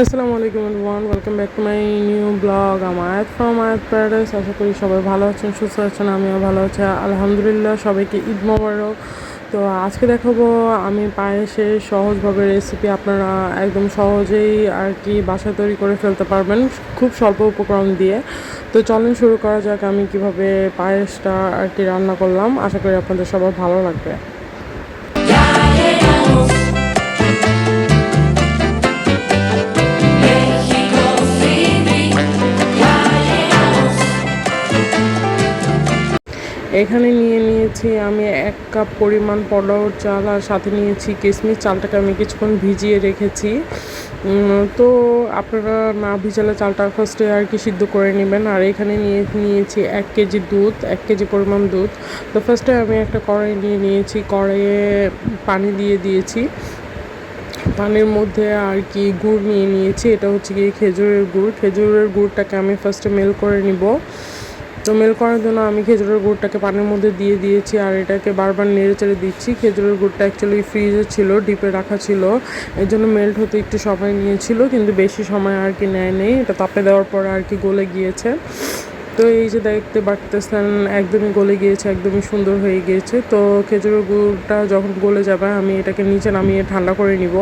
আসসালামু আলাইকুম everyone welcome back to my new blog আমার ফ্রম আয়াত প্যারাডাইস আশা করি সবাই ভালো আছেন, সুস্থ আছেন, আমিও ভালো আছি। আলহামদুলিল্লাহ, সবাইকে ঈদ মোবারক। তো আজকে দেখাবো আমি পায়েসের সহজভাবে রেসিপি আপনারা একদম সহজেই আর কি বাসায় তৈরি করে ফেলতে পারবেন, খুব স্বল্প উপকরণ দিয়ে। তো চলেন শুরু করা যাক আমি কীভাবে পায়েসটা আর কি রান্না করলাম। আশা করি আপনাদের সবার ভালো লাগবে। এখানে নিয়ে নিয়েছি আমি এক কাপ পরিমাণ পোলাওর চাল আর সাথে নিয়েছি কিশমিশ। চালটাকে আমি কিছুক্ষণ ভিজিয়ে রেখেছি। তো আপনারা না ভিজালে চালটা ফার্স্টে আর কি সিদ্ধ করে নেবেন। আর এখানে নিয়ে নিয়েছি এক কেজি দুধ, এক কেজি পরিমাণ দুধ। তো ফার্স্টে আমি একটা কড়াই নিয়ে নিয়েছি। কড়াইয়ে পানি দিয়ে দিয়েছি। পানির মধ্যে আর কি গুড় নিয়ে নিয়েছি। এটা হচ্ছে কি খেজুরের গুড়। খেজুরের গুড়টাকে আমি ফার্স্টে মেল করে নিব। তো মেল করার জন্য আমি খেজুরের গুড়টাকে পানির মধ্যে দিয়ে দিয়েছি আর এটাকে বারবার নেড়ে চেড়ে দিচ্ছি। খেজুরের গুড়টা অ্যাকচুয়ালি ফ্রিজে ছিল, ডিপে রাখা ছিল। এর জন্য মেল্ট হতে একটু সময় নিয়েছিল, কিন্তু বেশি সময় আর কি নেয় নেই। এটা তাপে দেওয়ার পর আর কি গলে গিয়েছে। তো এই যে দেখতে পারতেছেন, একদমই গলে গিয়েছে, একদমই সুন্দর হয়ে গিয়েছে। তো খেজুরের গুড়টা যখন গলে যাবে, আমি এটাকে নিচে নামিয়ে ঠান্ডা করে নিব।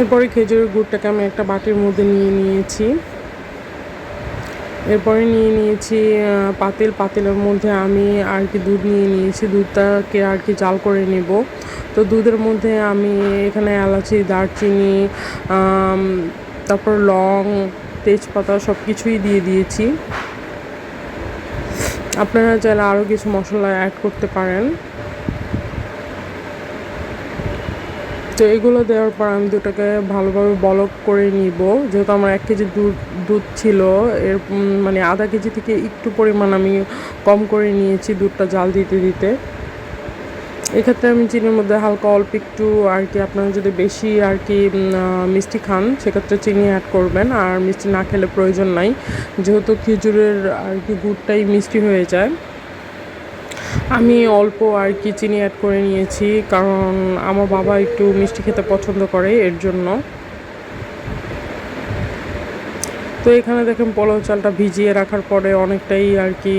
এরপরে খেজুরের গুড়টাকে আমি একটা বাটির মধ্যে নিয়ে নিয়েছি। এরপরে নিয়ে নিয়েছি পাতিল, পাতিলের মধ্যে আমি আর কি দুধ নিয়ে নিয়েছি। দুধটাকে আর কি জাল করে নেব। তো দুধের মধ্যে আমি এখানে এলাচি, দারচিনি তারপর লং, তেজপাতা সব কিছুই দিয়ে দিয়েছি। আপনারা চাইলে আরও কিছু মশলা অ্যাড করতে পারেন। তো এগুলো দেওয়ার পর আমি দুটাকে ভালোভাবে বলক করে নিব। যেহেতু আমার এক কেজি দুধ দুধ ছিল, এর মানে আধা কেজি থেকে একটু পরিমাণ আমি কম করে নিয়েছি দুধটা জাল দিতে দিতে। এক্ষেত্রে আমি চিনির মধ্যে হালকা অল্প একটু আর কি আপনারা যদি বেশি আর কি মিষ্টি খান, সেক্ষেত্রে চিনি অ্যাড করবেন। আর মিষ্টি না খেলে প্রয়োজন নাই, যেহেতু খেজুরের আর কি গুড়টাই মিষ্টি হয়ে যায়। আমি অল্প আর কি চিনি অ্যাড করে নিয়েছি, কারণ আমার বাবা একটু মিষ্টি খেতে পছন্দ করে এর জন্য। তো এখানে দেখেন পলাও চালটা ভিজিয়ে রাখার পরে অনেকটাই আর কি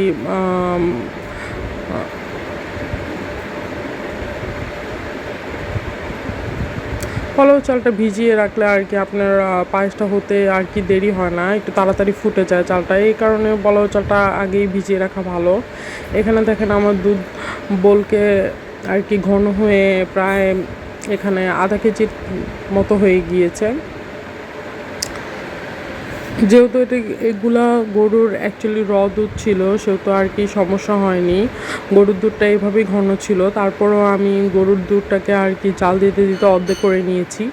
পোলাও চালটা ভিজিয়ে রাখলে আর কি আপনার পায়েসটা হতে আর কি দেরি হয় না, একটু তাড়াতাড়ি ফুটে যায় চালটা। এই কারণে কলাও চালটা আগেই ভিজিয়ে রাখা ভালো। এখানে দেখেন আমার দুধ বলকে আর কি ঘন হয়ে প্রায় এখানে আধা কেজির মতো হয়ে গিয়েছে। যেহেতু এটা এগুলা গরুর অ্যাকচুয়ালি র দুধ ছিল, সেহেতু আর কি সমস্যা হয়নি। গরুর দুধটা এইভাবেই ঘন ছিল। তারপরেও আমি গরুর দুধটাকে আর কি চাল দিতে দিতে অর্ধেক করে নিয়েছি।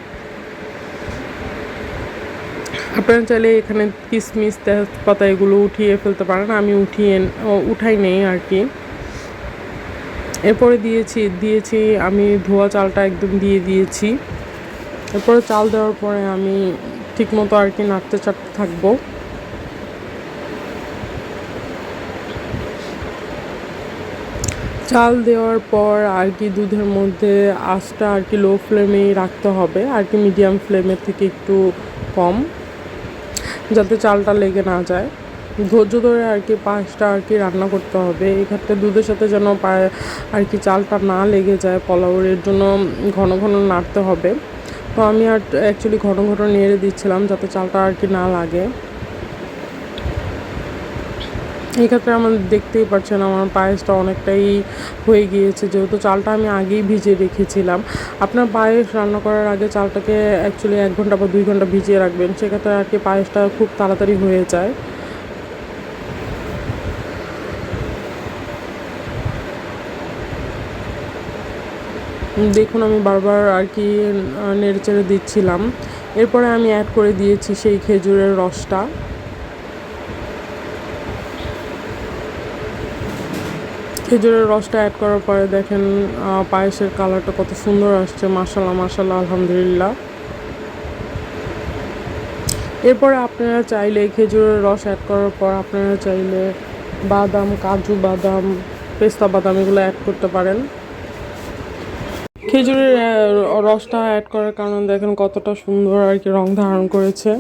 আপনারা চাইলে এখানে কিশমিশ তেজপাতা এগুলো উঠিয়ে ফেলতে পারেন। আমি উঠিয়ে উঠাই নেই আর কি। এরপরে দিয়েছি দিয়েছি, আমি ধোয়া চালটা একদম দিয়ে দিয়েছি। এরপরে চাল দেওয়ার পরে আমি ঠিকমতো আর কি নাড়তে চাড়তে থাকব। চাল দেওয়ার পর আর কি দুধের মধ্যে আঁচটা আর কি লো ফ্লেমেই রাখতে হবে, আর কি মিডিয়াম ফ্লেমের থেকে একটু কম, যাতে চালটা লেগে না যায়। ধৈর্য ধরে আর কি পায়েসটা আর কি রান্না করতে হবে। এক্ষেত্রে দুধের সাথে যেন পায়ে আর কি চালটা না লেগে যায় পোলাওর এর জন্য ঘন ঘন নাড়তে হবে। তো আমি আর অ্যাকচুয়ালি ঘন ঘন নেড়ে দিচ্ছিলাম যাতে চালটা আর কি না লাগে। এই ক্ষেত্রে আমার দেখতেই পাচ্ছেন আমার পায়েসটা অনেকটাই হয়ে গিয়েছে, যেহেতু চালটা আমি আগেই ভিজিয়ে রেখেছিলাম। আপনার পায়েস রান্না করার আগে চালটাকে অ্যাকচুয়ালি এক ঘণ্টা বা দুই ঘণ্টা ভিজিয়ে রাখবেন, সেক্ষেত্রে আর কি পায়েসটা খুব তাড়াতাড়ি হয়ে যায়। দেখুন, আমি বারবার আর কি নেড়েচেড়ে দিচ্ছিলাম। এরপরে আমি অ্যাড করে দিয়েছি সেই খেজুরের রসটা। খেজুরের রসটা অ্যাড করার পরে দেখেন পায়েসের কালারটা কত সুন্দর আসছে মাসাল্লাহ মাসাল্লাহ আলহামদুলিল্লাহ। এরপরে আপনারা চাইলে খেজুরের রস অ্যাড করার পর আপনারা চাইলে বাদাম, কাজু বাদাম, পেস্তা বাদাম এগুলো অ্যাড করতে পারেন। খেজুরের রসটা অ্যাড করার কারণে দেখেন কতটা সুন্দর আর কি রং ধারণ করেছে।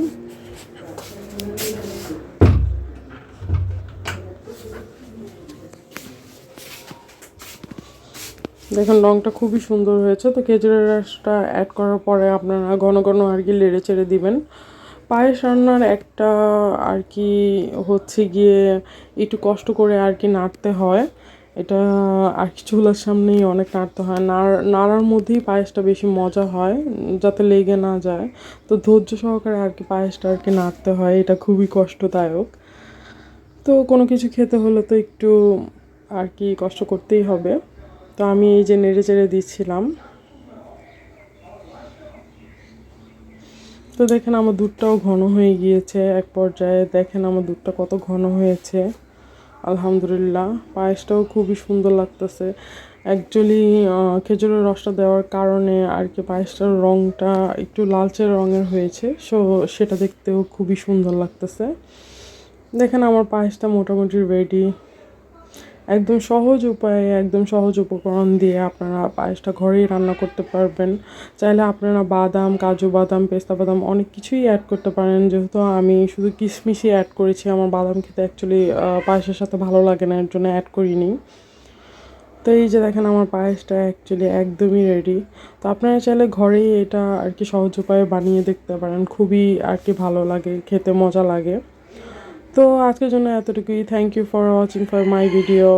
দেখেন রংটা খুবই সুন্দর হয়েছে, তো খেজুরের রসটা অ্যাড করার পরে আপনারা ঘন ঘন আর কি লেড়ে চেড়ে দিবেন। পায়েস রান্নার একটা আর কি হচ্ছে গিয়ে একটু কষ্ট করে আর কি নাড়তে হয়। এটা, আর চুলার সামনেই অনেক নাড়তে হয়। নাড়, নাড়ার মধ্যেই পায়েসটা বেশি মজা হয়, যাতে লেগে না যায়। তো ধৈর্য সহকারে আর কি পায়েসটা আর কি নাড়তে হয়, এটা খুবই কষ্টদায়ক। তো কোনো কিছু খেতে হলে তো একটু আর কি কষ্ট করতেই হবে। তো আমি এই যে নেড়ে চেড়ে দিচ্ছিলাম। তো দেখেন আমার দুধটাও ঘন হয়ে গিয়েছে, এক পর্যায়ে। দেখেন আমার দুধটা কত ঘন হয়েছে। আলহামদুলিল্লাহ, পায়েসটাও খুবই সুন্দর লাগতেছে। অ্যাকচুয়ালি খেজুরের রসটা দেওয়ার কারণে আর কি পায়েসটার রঙটা একটু লালচে রঙের হয়েছে সো সেটা দেখতেও খুবই সুন্দর লাগতেছে। দেখেন আমার পায়েসটা মোটামুটি রেডি একদম সহজ উপায়ে, একদম সহজ উপকরণ দিয়ে আপনারা পায়েসটা ঘরেই রান্না করতে পারবেন। চাইলে আপনারা বাদাম, কাজু বাদাম, পেস্তা বাদাম অনেক কিছুই অ্যাড করতে পারেন। যেহেতু আমি শুধু কিশমিশই অ্যাড করেছি, আমার বাদাম খেতে অ্যাকচুয়ালি পায়েসের সাথে ভালো লাগে না, এর জন্য অ্যাড করিনি। তো এই যে দেখেন আমার পায়েসটা অ্যাকচুয়ালি একদমই রেডি তো আপনারা চাইলে ঘরেই এটা আর কি সহজ উপায়ে বানিয়ে দেখতে পারেন। খুবই আর কি ভালো লাগে, খেতে মজা লাগে। তো আজকের জন্য এতটুকুই। Thank you for watching for my video